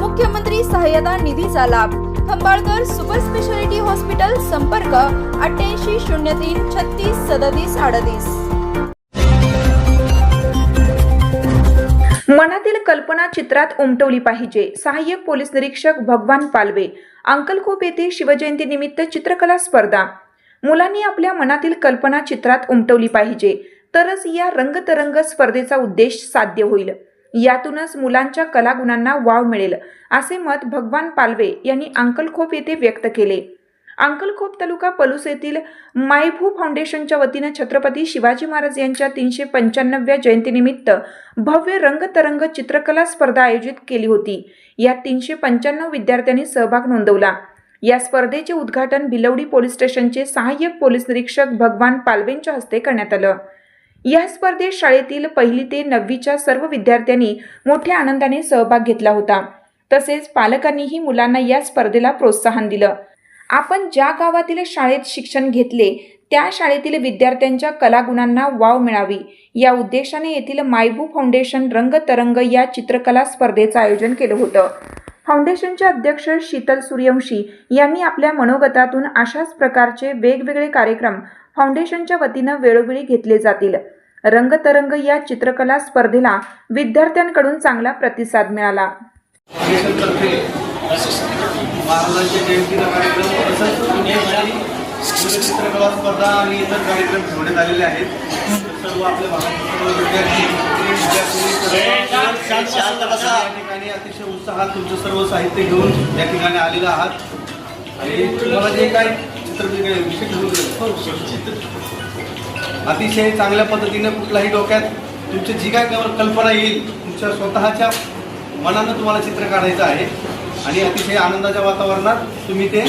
मुख्यमंत्री सहाय्यता निधीचा लाभ. खंबाळकर सुपर स्पेशालिटी हॉस्पिटल संपर्क अठ्ठ्याऐंशी शून्य तीन छत्तीस सदतीस अडतीस. मनातील कल्पना चित्रात उमटवली पाहिजे. सहाय्यक पोलीस निरीक्षक भगवान पालवे. अंकलकोप येथे शिवजयंतीनिमित्त चित्रकला स्पर्धा. मुलांनी आपल्या मनातील कल्पना चित्रात उमटवली पाहिजे. तरच या रंगतरंग स्पर्धेचा उद्देश साध्य होईल. यातूनच मुलांच्या कलागुणांना वाव मिळेल असे मत भगवान पालवे यांनी अंकलखोप येथे व्यक्त केले. अंकलखोप तालुका पलूस येथील मायभू फाउंडेशनच्या वतीनं छत्रपती शिवाजी महाराज यांच्या तीनशे पंच्याण्णव्या जयंतीनिमित्त भव्य रंगतरंग चित्रकला स्पर्धा आयोजित केली होती. यात तीनशे पंच्याण्णव विद्यार्थ्यांनी सहभाग नोंदवला. या स्पर्धेचे उद्घाटन भिलवडी पोलीस स्टेशनचे सहाय्यक पोलीस निरीक्षक भगवान पालवेंच्या हस्ते करण्यात आलं. या स्पर्धेत शाळेतील पहिली ते नववीच्या सर्व विद्यार्थ्यांनी मोठ्या आनंदाने सहभाग घेतला होता. तसेच पालकांनीही मुलांना या स्पर्धेला प्रोत्साहन दिलं. आपण ज्या गावातील शाळेत शिक्षण घेतले त्या शाळेतील विद्यार्थ्यांच्या कलागुणांना वाव मिळावी या उद्देशाने येथील मायबू फाउंडेशन रंगतरंग या चित्रकला स्पर्धेचं आयोजन केलं होतं. फाउंडेशनचे अध्यक्ष शीतल सूर्यवंशी यांनी आपल्या मनोगतातून अशाच प्रकारचे वेगवेगळे कार्यक्रम फाउंडेशनच्या वतीनं वेळोवेळी घेतले जातील. रंगतरंग या चित्रकला स्पर्धेला विद्यार्थ्यांकडून चांगला प्रतिसाद मिळाला. महाराजांच्या जयंतीचा कार्यक्रम तसंच चित्रकला स्पर्धा आणि इतर कार्यक्रम ठेवण्यात आलेले आहेत. सर्व आपल्या भागातील विद्यार्थी विद्यार्थी सर्व या ठिकाणी अतिशय उत्साहात तुमचं सर्व साहित्य घेऊन या ठिकाणी आलेलं आहात. आणि तुम्हाला जे काय चित्र विषय हो, अतिशय चांगल्या पद्धतीनं कुठलाही डोक्यात तुमची जी काय कल्पना येईल तुमच्या स्वतःच्या मनानं तुम्हाला चित्र काढायचं आहे. आणि अतिशय आनंदाच्या वातावरणात तुम्ही ते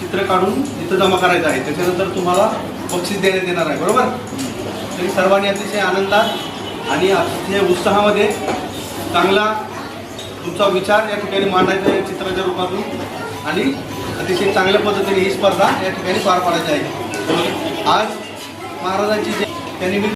चित्र काढून तिथं जमा करायचं आहे. त्याच्यानंतर तुम्हाला बक्षीस देण्यात येणार आहे. बरोबर? तरी सर्वांनी अतिशय आनंदात आणि अतिशय उत्साहामध्ये चांगला तुमचा विचार या ठिकाणी मांडायचा आहे चित्राच्या रूपातून. आणि अतिशय चांगल्या पद्धतीने ही स्पर्धा या ठिकाणी पार पाडायची आहे. आज महाराजांची जय-